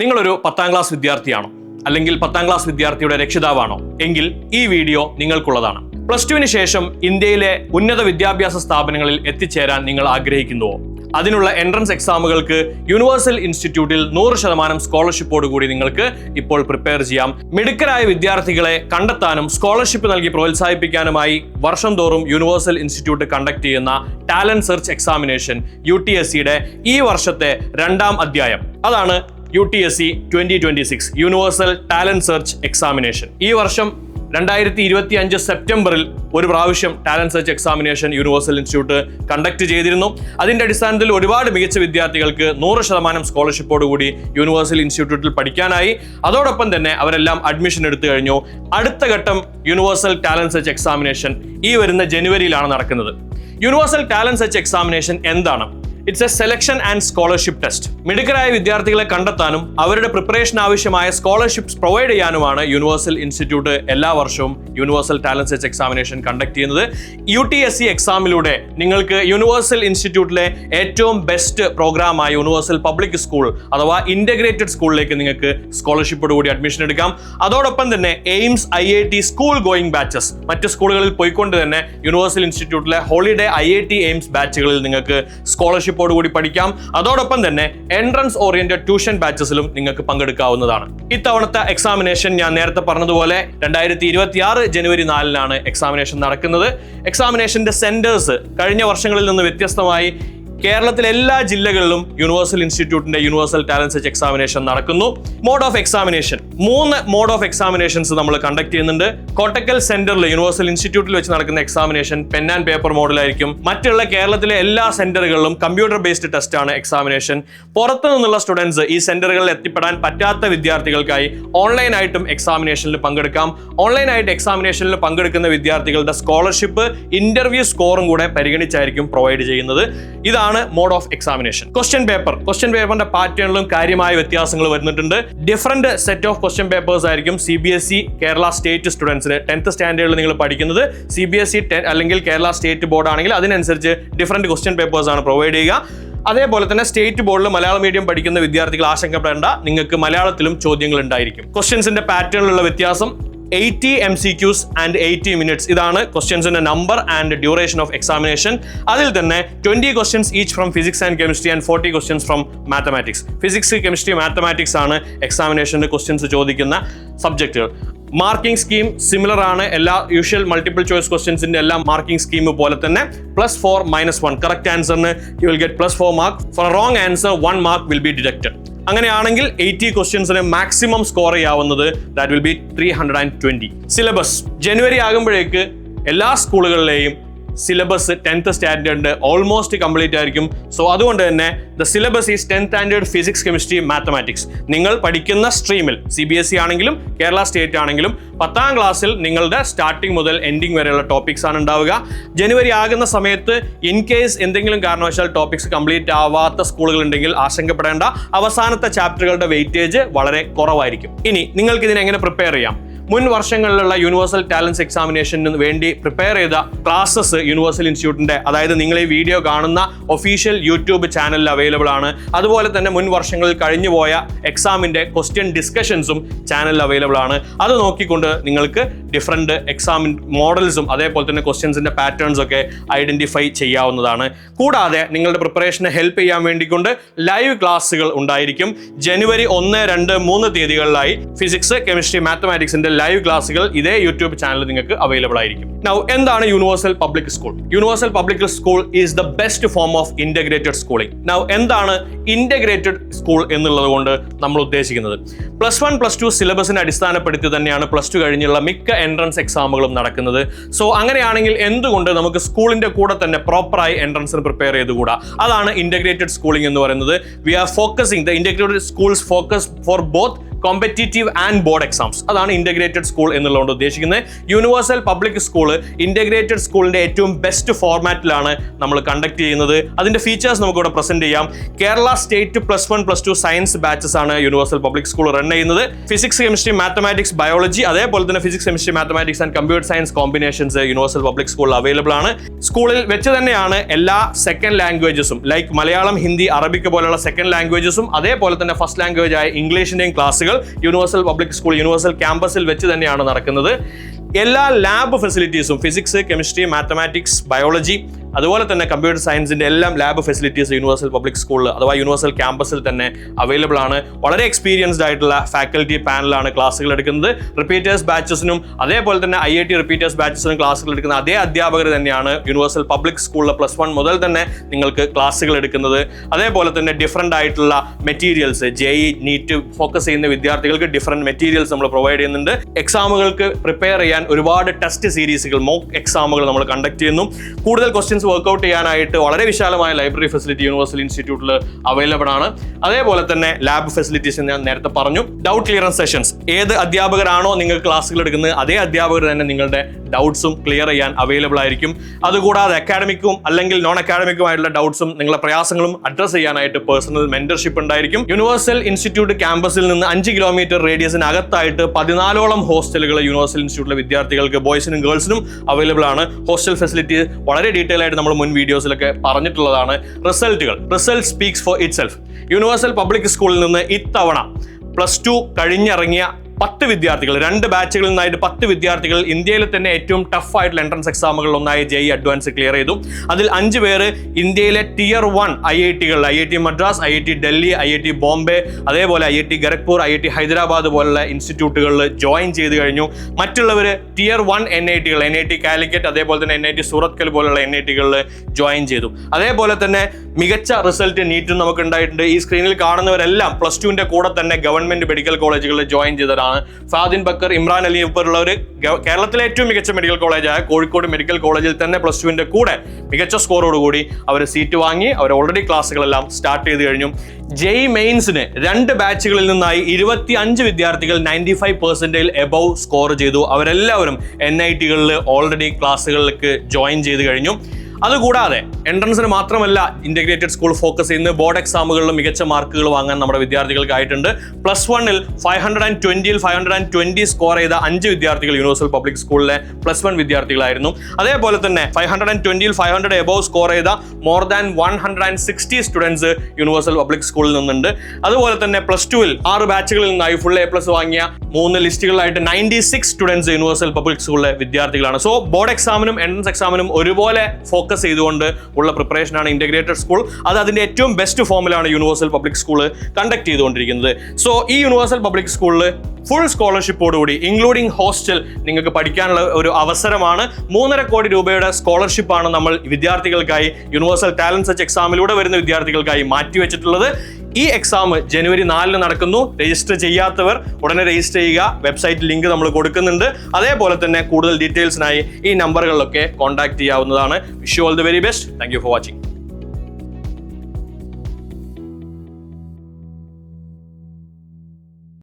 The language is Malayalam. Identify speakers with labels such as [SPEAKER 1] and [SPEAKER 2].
[SPEAKER 1] നിങ്ങളൊരു പത്താം ക്ലാസ് വിദ്യാർത്ഥിയാണോ? അല്ലെങ്കിൽ പത്താം ക്ലാസ് വിദ്യാർത്ഥിയുടെ രക്ഷിതാവാണോ? എങ്കിൽ ഈ വീഡിയോ നിങ്ങൾക്കുള്ളതാണ്. പ്ലസ് ടുവിന് ശേഷം ഇന്ത്യയിലെ ഉന്നത വിദ്യാഭ്യാസ സ്ഥാപനങ്ങളിൽ എത്തിച്ചേരാൻ നിങ്ങൾ ആഗ്രഹിക്കുന്നുവോ? അതിനുള്ള എൻട്രൻസ് എക്സാമുകൾക്ക് യൂണിവേഴ്സൽ ഇൻസ്റ്റിറ്റ്യൂട്ടിൽ നൂറ് ശതമാനം സ്കോളർഷിപ്പോട് കൂടി നിങ്ങൾക്ക് ഇപ്പോൾ പ്രിപ്പയർ ചെയ്യാം. മിടുക്കരായ വിദ്യാർത്ഥികളെ കണ്ടെത്താനും സ്കോളർഷിപ്പ് നൽകി പ്രോത്സാഹിപ്പിക്കാനുമായി വർഷം തോറും യൂണിവേഴ്സൽ ഇൻസ്റ്റിറ്റ്യൂട്ട് കണ്ടക്ട് ചെയ്യുന്ന talent search examination U T S സിയുടെ ഈ വർഷത്തെ രണ്ടാം അധ്യായം. അതാണ് U T S C twenty twenty six universal talent search examination ഈ വർഷം രണ്ടായിരത്തി ഇരുപത്തി അഞ്ച് സെപ്റ്റംബറിൽ ഒരു പ്രാവശ്യം talent search examination universal institute conduct ചെയ്തിരുന്നു. അതിന്റെ അടിസ്ഥാനത്തിൽ ഒരുപാട് മികച്ച വിദ്യാർത്ഥികൾക്ക് നൂറ് ശതമാനം സ്കോളർഷിപ്പോടുകൂടി യൂണിവേഴ്സൽ ഇൻസ്റ്റിറ്റ്യൂട്ടിൽ പഠിക്കാനായി. അതോടൊപ്പം തന്നെ അവരെല്ലാം അഡ്മിഷൻ എടുത്തു കഴിഞ്ഞു. അടുത്ത ഘട്ടം യൂണിവേഴ്സൽ ടാലന്റ് സെർച്ച് എക്സാമിനേഷൻ ഈ വരുന്ന ജനുവരിയിലാണ് നടക്കുന്നത്. യൂണിവേഴ്സൽ ടാലന്റ് സെർച്ച് എക്സാമിനേഷൻ എന്താണ്? It's a selection and scholarship test മിടുക്കരായ വിദ്യാർത്ഥികളെ കണ്ടെത്താനും അവരുടെ പ്രിപ്പറേഷൻ ആവശ്യമായ സ്കോളർഷിപ്സ് പ്രൊവൈഡ് ചെയ്യാനുമാണ് യൂണിവേഴ്സൽ ഇൻസ്റ്റിറ്റ്യൂട്ട് എല്ലാ വർഷവും universal talents search examination conduct ചെയ്യുന്നത്. യു ടി എസ് സി എക്സാമിലൂടെ നിങ്ങൾക്ക് യൂണിവേഴ്സൽ ഇൻസ്റ്റിറ്റ്യൂട്ടിലെ ഏറ്റവും ബെസ്റ്റ് പ്രോഗ്രാമായ യൂണിവേഴ്സൽ പബ്ലിക് സ്കൂൾ അഥവാ ഇന്റഗ്രേറ്റഡ് സ്കൂളിലേക്ക് നിങ്ങൾക്ക് സ്കോളർഷിപ്പോട് കൂടി അഡ്മിഷൻ എടുക്കാം. അതോടൊപ്പം തന്നെ AIIMS I I T school going batches മറ്റ് സ്കൂളുകളിൽ പോയിക്കൊണ്ട് തന്നെ യൂണിവേഴ്സൽ ഇൻസ്റ്റിറ്റ്യൂട്ടിലെ holiday I I T AIIMS ബാച്ചുകളിൽ നിങ്ങൾക്ക് സ്കോളർഷിപ്പോട് കൂടി പഠിക്കാം. അതോടൊപ്പം തന്നെ എൻട്രൻസ് ഓറിയന്റഡ് ട്യൂഷൻ ബാച്ചസിലും നിങ്ങൾക്ക് പങ്കെടുക്കാവുന്നതാണ്. ഇത്തവണത്തെ എക്സാമിനേഷൻ ഞാൻ നേരത്തെ പറഞ്ഞതുപോലെ രണ്ടായിരത്തി ഇരുപത്തി ആറ് ജനുവരി നാലിനാണ് എക്സാമിനേഷൻ നടക്കുന്നത്. എക്സാമിനേഷന്റെ സെന്റേഴ്സ് കഴിഞ്ഞ വർഷങ്ങളിൽ നിന്ന് വ്യത്യസ്തമായി കേരളത്തിലെ എല്ലാ ജില്ലകളിലും യൂണിവേഴ്സൽ ഇൻസ്റ്റിറ്റ്യൂട്ടിന്റെ യൂണിവേഴ്സൽ ടാലന്റ് സെർച്ച് എക്സാമിനേഷൻ നടക്കുന്നു. മോഡ് ഓഫ് എക്സാമിനേഷൻ മൂന്ന് മോഡ് ഓഫ് എക്സാമിനേഷൻസ് നമ്മൾ കണ്ടക്ട് ചെയ്യുന്നുണ്ട്. കോട്ടക്കൽ സെന്ററിൽ യൂണിവേഴ്സൽ ഇൻസ്റ്റിറ്റ്യൂട്ടിൽ വെച്ച് നടക്കുന്ന എക്സാമിനേഷൻ പെൻ ആൻഡ് പേപ്പർ മോഡലായിരിക്കും മറ്റുള്ള കേരളത്തിലെ എല്ലാ സെന്ററുകളിലും കമ്പ്യൂട്ടർ ബേസ്ഡ് ടെസ്റ്റ് ആണ് എക്സാമിനേഷൻ പുറത്തു നിന്നുള്ള സ്റ്റുഡൻസ് ഈ സെന്ററുകളിൽ എത്തിപ്പെടാൻ പറ്റാത്ത വിദ്യാർത്ഥികൾക്കായി ഓൺലൈനായിട്ടും എക്സാമിനേഷനിൽ പങ്കെടുക്കാം. ഓൺലൈനായിട്ട് എക്സാമിനേഷനിൽ പങ്കെടുക്കുന്ന വിദ്യാർത്ഥികളുടെ സ്കോളർഷിപ്പ് ഇന്റർവ്യൂ സ്കോറും കൂടെ പരിഗണിച്ചായിരിക്കും പ്രൊവൈഡ് ചെയ്യുന്നത്. ഇതാണ് mode of examination question paper question പേപ്പറിന്റെ പാറ്റേണിലും കാര്യമായ വ്യത്യാസങ്ങൾ വരുന്നിട്ടുണ്ട്. Different set of question papers ആയിരിക്കും C B S E Kerala state സ്റ്റുഡൻസിന് ടെൻത്ത് സ്റ്റാൻഡേർഡിൽ നിങ്ങൾ പഠിക്കുന്നത്. സി ബി എസ് ഇ അല്ലെങ്കിൽ കേരള സ്റ്റേറ്റ് ബോർഡ് ആണെങ്കിൽ അതിനനുസരിച്ച് ഡിഫറെന്റ് ക്വസ്റ്റ്യൻ പേപ്പേഴ്സ് ആണ് പ്രൊവൈഡ് ചെയ്യുക. അതേപോലെ തന്നെ സ്റ്റേറ്റ് ബോർഡിൽ മലയാളം മീഡിയം പഠിക്കുന്ന വിദ്യാർത്ഥികൾ ആശങ്കപ്പെടേണ്ട നിങ്ങൾക്ക് മലയാളത്തിലും ചോദ്യങ്ങൾ ഉണ്ടായിരിക്കും. ക്വസ്റ്റ്യൻസിന്റെ പാറ്റേണിലുള്ള വ്യത്യാസം eighty M C Qs and eighty minutes ഇതാണ് ക്വസ്റ്റ്യൻസിന്റെ number and duration of examination അതിൽ തന്നെ twenty questions each from physics and chemistry and forty questions from mathematics physics chemistry mathematics ആണ് എക്സാമിനേഷന്റെ ക്വസ്റ്റ്യൻസ് ചോദിക്കുന്ന സബ്ജക്റ്റുകൾ മാർക്കിംഗ് സ്കീം സിമിലർ ആണ്. എല്ലാ യൂഷ്വൽ മൾട്ടിപ്പിൾ ചോയ്സ് ക്വസ്റ്റ്യൻസിന്റെ എല്ലാ മാർക്കിംഗ് സ്കീം പോലെ തന്നെ plus four minus one correct ആൻസറിന് you will get plus four mark for wrong answer one mark will be deducted അങ്ങനെയാണെങ്കിൽ എയ്റ്റി ക്വസ്റ്റ്യൻസിന് maximum score ചെയ്യാവുന്നത് that will be three hundred and twenty syllabus ജനുവരി ആകുമ്പോഴേക്ക് എല്ലാ സ്കൂളുകളിലെയും syllabus tenth standard almost complete ആയിരിക്കും. സോ അതുകൊണ്ട് തന്നെ the syllabus is tenth standard physics chemistry mathematics നിങ്ങൾ പഠിക്കുന്ന സ്ട്രീമിൽ സി ബി എസ് ഇ ആണെങ്കിലും കേരള സ്റ്റേറ്റ് ആണെങ്കിലും പത്താം ക്ലാസ്സിൽ നിങ്ങളുടെ സ്റ്റാർട്ടിംഗ് മുതൽ എൻഡിങ് വരെയുള്ള ടോപ്പിക്സ് ആണ് ഉണ്ടാവുക. ജനുവരി ആകുന്ന സമയത്ത് ഇൻ കേസ് എന്തെങ്കിലും കാരണവശാൽ ടോപ്പിക്സ് കംപ്ലീറ്റ് ആവാത്ത സ്കൂളുകൾ ഉണ്ടെങ്കിൽ ആശങ്കപ്പെടേണ്ട. അവസാനത്തെ ചാപ്റ്ററുകളുടെ വെയിറ്റേജ് വളരെ കുറവായിരിക്കും. ഇനി നിങ്ങൾക്ക് ഇതിനെ എങ്ങനെ പ്രിപ്പയർ ചെയ്യാം? മുൻ വർഷങ്ങളിലുള്ള യൂണിവേഴ്സൽ ടാലൻസ് എക്സാമിനേഷന് വേണ്ടി പ്രിപ്പയർ ചെയ്ത ക്ലാസ്സസ് യൂണിവേഴ്സൽ ഇൻസ്റ്റിറ്റ്യൂട്ടിന്റെ അതായത് നിങ്ങൾ ഈ വീഡിയോ കാണുന്ന ഒഫീഷ്യൽ യൂട്യൂബ് ചാനലിൽ അവൈലബിൾ ആണ്. അതുപോലെ തന്നെ മുൻ വർഷങ്ങളിൽ കഴിഞ്ഞു പോയ എക്സാമിന്റെ ക്വസ്റ്റ്യൻ ഡിസ്കഷൻസും ചാനലിൽ അവൈലബിൾ ആണ്. അത് നോക്കിക്കൊണ്ട് നിങ്ങൾക്ക് ഡിഫറെന്റ് എക്സാമിൻ മോഡൽസും അതേപോലെ തന്നെ ക്വസ്റ്റ്യൻസിന്റെ പാറ്റേൺസ് ഒക്കെ ഐഡന്റിഫൈ ചെയ്യാവുന്നതാണ്. കൂടാതെ നിങ്ങളുടെ പ്രിപ്പറേഷനെ ഹെൽപ്പ് ചെയ്യാൻ വേണ്ടിക്കൊണ്ട് ലൈവ് ക്ലാസ്സുകൾ ഉണ്ടായിരിക്കും. ജനുവരി ഒന്ന് രണ്ട് മൂന്ന് തീയതികളിലായി ഫിസിക്സ് കെമിസ്ട്രി മാത്തമാറ്റിക്സിന്റെ ലൈവ് ക്ലാസ്സുകൾ ഇതേ യൂട്യൂബ് ചാനൽ നിങ്ങൾക്ക് അവൈലബിൾ ആയിരിക്കും. നൗ എന്താണ് universal public school universal public school is the best form of integrated schooling now എന്താണ് ഇന്റഗ്രേറ്റഡ് സ്കൂൾ എന്നുള്ളത് കൊണ്ട് നമ്മൾ ഉദ്ദേശിക്കുന്നത്? പ്ലസ് വൺ പ്ലസ് ടു സിലബസിനെ അടിസ്ഥാനപ്പെടുത്തി തന്നെയാണ് പ്ലസ് ടു കഴിഞ്ഞുള്ള മിക്ക എൻട്രൻസ് എക്സാമുകളും നടക്കുന്നത്. സോ അങ്ങനെയാണെങ്കിൽ എന്തുകൊണ്ട് നമുക്ക് സ്കൂളിന്റെ കൂടെ തന്നെ പ്രോപ്പറായി എൻട്രൻസിന് പ്രിപ്പയർ ചെയ്തുകൂടാ? അതാണ് ഇന്റഗ്രേറ്റഡ് സ്കൂളിംഗ് എന്ന് പറയുന്നത്. We are focusing the integrated schools focus for both competitive and board exams അതാണ് ഇന്റഗ്രേറ്റഡ് സ്കൂൾ എന്നുള്ളതുകൊണ്ട് ഉദ്ദേശിക്കുന്നത് യൂണിവേഴ്സൽ പബ്ലിക് സ്കൂൾ ഇന്റഗ്രേറ്റഡ് സ്കൂളിന്റെ ഏറ്റവും ബെസ്റ്റ് ഫോർമാറ്റിലാണ് നമ്മൾ കണ്ടക്ട് ചെയ്യുന്നത്. അതിന്റെ ഫീച്ചേഴ്സ് നമുക്കിവിടെ പ്രസന്റ് ചെയ്യാം. Kerala state plus one plus two science batches ആണ് യൂണിവേഴ്സൽ പബ്ലിക് സ്കൂൾ റൺ ചെയ്യുന്നത്. ഫിസിക്സ് കെമിസ്ട്രി മാത്തമാറ്റിക്സ് ബയോളജി അതേപോലെ തന്നെ physics chemistry mathematics and computer science combinations universal public സ്കൂളിൽ അവൈലബിൾ ആണ്. സ്കൂളിൽ വെച്ച് തന്നെയാണ് എല്ലാ സെക്കൻഡ് ലാംഗ്വേജസും ലൈക്ക് മലയാളം ഹിന്ദി അറബിക് പോലെയുള്ള സെക്കൻഡ് ലാംഗ്വേജസും അതേപോലെ തന്നെ ഫസ്റ്റ് ലാംഗ്വേജ് ആയ ഇംഗ്ലീഷിന്റെയും ക്ലാസ്സുകൾ യൂണിവേഴ്സൽ പബ്ലിക് സ്കൂൾ യൂണിവേഴ്സൽ ക്യാമ്പസിൽ വെച്ച് തന്നെയാണ് നടക്കുന്നത്. എല്ലാ ലാബ് ഫെസിലിറ്റീസും ഫിസിക്സ് കെമിസ്ട്രി മാത്തമാറ്റിക്സ് ബയോളജി അതുപോലെ തന്നെ കമ്പ്യൂട്ടർ സയൻസിന്റെ എല്ലാം ലാബ് ഫെസിലിറ്റീസ് യൂണിവേഴ്സൽ പബ്ലിക് സ്കൂളിൽ അഥവാ യൂണിവേഴ്സൽ ക്യാമ്പസിൽ തന്നെ അവൈലബിൾ ആണ്. വളരെ എക്സ്പീരിയൻസ്ഡ് ആയിട്ടുള്ള ഫാക്കൽറ്റി പാനലാണ് ക്ലാസ്സുകൾ എടുക്കുന്നത്. റിപ്പീറ്റേഴ്സ് ബാച്ചസിനും അതേപോലെ തന്നെ ഐ ഐ ടി റിപ്പീറ്റേഴ്സ് ബാച്ചസിനും ക്ലാസ്സുകൾ എടുക്കുന്ന അതേ അധ്യാപകർ തന്നെയാണ് യൂണിവേഴ്സൽ പബ്ലിക് സ്കൂളിലെ പ്ലസ് വൺ മുതൽ തന്നെ നിങ്ങൾക്ക് ക്ലാസ്സുകൾ എടുക്കുന്നത്. അതേപോലെ തന്നെ ഡിഫറെന്റ് ആയിട്ടുള്ള materials J E NEET focus ചെയ്യുന്ന വിദ്യാർത്ഥികൾക്ക് ഡിഫറെന്റ് മെറ്റീരിയൽസ് നമ്മൾ പ്രൊവൈഡ് ചെയ്യുന്നുണ്ട്. എക്സാമുകൾക്ക് പ്രിപ്പയർ ചെയ്യാൻ ഒരുപാട് ടെസ്റ്റ് സീരീസുകൾ മോക്ക് എക്സാമുകൾ നമ്മൾ കണ്ടക്ട് ചെയ്യുന്നു. കൂടുതൽ ക്വസ്റ്റ്യൻസ് വർക്ക്ഔട്ട് ചെയ്യാനായിട്ട് വളരെ വിശാലമായ ലൈബ്രറി ഫെസിലിറ്റി യൂണിവേഴ്സൽ ഇൻസ്റ്റിറ്റ്യൂട്ടിൽ അവൈലബിൾ ആണ്. അതേപോലെ തന്നെ ലാബ് ഫെസിലിറ്റീസ് ഞാൻ നേരത്തെ പറഞ്ഞു. ഡൗട്ട് ക്ലിയറൻസ് സെഷൻസ് ഏത് അധ്യാപകരാണോ നിങ്ങൾ ക്ലാസ്സുകൾ എടുക്കുന്നത് അതേ അധ്യാപകർ തന്നെ നിങ്ങളുടെ ഡൗട്ട്സും ക്ലിയർ ചെയ്യാൻ അവൈലബിൾ ആയിരിക്കും. അതുകൂടാതെ അക്കാഡമിക്കും അല്ലെങ്കിൽ നോൺ അക്കാഡമിക്കുമായിട്ടുള്ള ഡൗട്ട്സും നിങ്ങളുടെ പ്രയാസങ്ങളും അഡ്രസ് ചെയ്യാനായിട്ട് പേഴ്സണൽ മെന്റർഷിപ്പ് ഉണ്ടായിരിക്കും. യൂണിവേഴ്സൽ ഇൻസ്റ്റിറ്റ്യൂട്ട് ക്യാമ്പസിൽ നിന്ന് അഞ്ച് കിലോമീറ്റർ റേഡിയസിനകത്തായിട്ട് പതിനാലോളം ഹോസ്റ്റലുകൾ യൂണിവേഴ്സൽ ഇൻസ്റ്റിറ്റ്യൂട്ടിലെ വിദ്യാർത്ഥികൾക്ക് ബോയ്സിനും ഗേൾസിനും അവൈലബിൾ ആണ്. ഹോസ്റ്റൽ ഫെസിലിറ്റി വളരെ ഡീറ്റെയിൽ ആയിട്ട് നമ്മൾ മുൻ വീഡിയോസിലൊക്കെ പറഞ്ഞിട്ടുള്ളതാണ് റിസൾട്ടുകൾ. Result speaks for itself universal public സ്കൂളിൽ നിന്ന് ഇത്തവണ പ്ലസ് ടു കഴിഞ്ഞിറങ്ങിയ പത്ത് വിദ്യാർത്ഥികൾ രണ്ട് ബാച്ചുകളിൽ നിന്നായിട്ട് പത്ത് വിദ്യാർത്ഥികൾ ഇന്ത്യയിലെ തന്നെ ഏറ്റവും ടഫ് ആയിട്ടുള്ള എൻട്രൻസ് എക്സാമുകളിൽ ഒന്നായ ജെ അഡ്വാൻസ് ക്ലിയർ ചെയ്തു. അതിൽ അഞ്ച് പേര് ഇന്ത്യയിലെ tier one I I ടികൾ I I T Madras I I T Delhi I I T Bombay അതേപോലെ I I T Kharagpur I I T Hyderabad പോലുള്ള ഇൻസ്റ്റിറ്റ്യൂട്ടുകളിൽ ജോയിൻ ചെയ്ത് കഴിഞ്ഞു. മറ്റുള്ളവർ ടിയർ വൺ എൻ ഐ ടികൾ എൻ ഐ ടി കാലിക്കറ്റ് അതേപോലെ തന്നെ എൻ ഐ ടി സൂറത്കൽ പോലുള്ള എൻ ഐ ടികളിൽ ജോയിൻ ചെയ്തു. അതേപോലെ തന്നെ മികച്ച റിസൾട്ട് നീറ്റും നമുക്ക് ഉണ്ടായിട്ടുണ്ട് ഈ സ്ക്രീനിൽ കാണുന്നവരെല്ലാം പ്ലസ് ടുവിന്റെ കൂടെ തന്നെ ഗവൺമെന്റ് മെഡിക്കൽ കോളേജുകളിൽ ജോയിൻ ചെയ്തവരാണ്. ഫാദിൻ ബക്കർ ഇമ്രാൻ അലി ഇവരുള്ളവർ കേരളത്തിലെ ഏറ്റവും മികച്ച മെഡിക്കൽ കോളേജായ കോഴിക്കോട് മെഡിക്കൽ കോളേജിൽ തന്നെ പ്ലസ് ടുവിന്റെ കൂടെ മികച്ച സ്കോറോട് കൂടി അവർ സീറ്റ് വാങ്ങി അവർ ഓൾറെഡി ക്ലാസ്സുകളെല്ലാം സ്റ്റാർട്ട് ചെയ്ത് കഴിഞ്ഞു. ജെയ് മെയിൻസിന് രണ്ട് ബാച്ചുകളിൽ നിന്നായി ഇരുപത്തി അഞ്ച് വിദ്യാർത്ഥികൾ നയന്റി ഫൈവ് പെർസെന്റേജിൽ എബവ് സ്കോർ ചെയ്തു. അവരെല്ലാവരും എൻ ഐ ടികളിൽ ഓൾറെഡി ക്ലാസ്സുകളിലേക്ക് ജോയിൻ ചെയ്ത് കഴിഞ്ഞു. അതുകൂടാതെ എൻട്രൻസിന് മാത്രമല്ല ഇന്റഗ്രേറ്റഡ് സ്കൂൾ ഫോക്കസ് ചെയ്യുന്ന ബോർഡ് എക്സാമുകളിലും മികച്ച മാർക്കുകൾ വാങ്ങാൻ നമ്മുടെ വിദ്യാർത്ഥികൾക്കായിട്ടുണ്ട് പ്ലസ് വണ്ണിൽ five hundred and ട്വന്റിയിൽ five hundred and twenty score ചെയ്ത അഞ്ച് വിദ്യാർത്ഥികൾ യൂണിവേഴ്സൽ പബ്ലിക് സ്കൂളിലെ പ്ലസ് വൺ വിദ്യാർത്ഥികളായിരുന്നു. അതേപോലെ തന്നെ ഫൈവ് ഹൺഡ്രഡ് ആൻഡ് ട്വന്റിയിൽ ഫൈവ് ഹൺഡ്രഡ് എബോവ് സ്കോർ ചെയ്ത more than one hundred and sixty students universal public സ്കൂളിൽ നിന്നുണ്ട്. അതുപോലെ തന്നെ പ്ലസ് ടുവിൽ ആറ് ബാച്ചുകളിൽ നിന്നായി ഫുൾ എ പ്ലസ് വാങ്ങിയ മൂന്ന് ലിസ്റ്റുകളിലായിട്ട് ninety six students universal public സ്കൂളിലെ വിദ്യാർത്ഥികളാണ്. സോ ബോർഡ് എക്സാമിനും എൻട്രൻസ് എക്സാമിനും ഒരുപോലെ ഫോക്കസ് ചെയ്തുകൊണ്ട് ഉള്ള പ്രിപ്പറേഷനാണ് ഇന്റഗ്രേറ്റഡ് സ്കൂൾ അത് അതിന്റെ ഏറ്റവും ബെസ്റ്റ് ഫോമിലാണ് യൂണിവേഴ്സൽ പബ്ലിക് സ്കൂൾ കണ്ടക്ട് ചെയ്തുകൊണ്ടിരിക്കുന്നത്. സോ ഈ യൂണിവേഴ്സൽ പബ്ലിക് സ്കൂളിൽ ഫുൾ സ്കോളർഷിപ്പോടുകൂടി ഇൻക്ലൂഡിംഗ് ഹോസ്റ്റൽ നിങ്ങൾക്ക് പഠിക്കാനുള്ള ഒരു അവസരമാണ്. മൂന്നര കോടി രൂപയുടെ സ്കോളർഷിപ്പാണ് നമ്മൾ വിദ്യാർത്ഥികൾക്കായി യൂണിവേഴ്സൽ ടാലൻസ് സെർച്ച് എക്സാമിലൂടെ വരുന്ന വിദ്യാർത്ഥികൾക്കായി മാറ്റിവെച്ചിട്ടുള്ളത്. ഈ എക്സാം ജനുവരി നാലിന് നടക്കുന്നു. രജിസ്റ്റർ ചെയ്യാത്തവർ ഉടനെ രജിസ്റ്റർ ചെയ്യുക. വെബ്സൈറ്റ് ലിങ്ക് നമ്മൾ കൊടുക്കുന്നുണ്ട്. അതേപോലെ തന്നെ കൂടുതൽ ഡീറ്റെയിൽസിനായി ഈ നമ്പറുകളിലൊക്കെ കോൺടാക്ട് ചെയ്യാവുന്നതാണ്. Wish all the very best thank for watching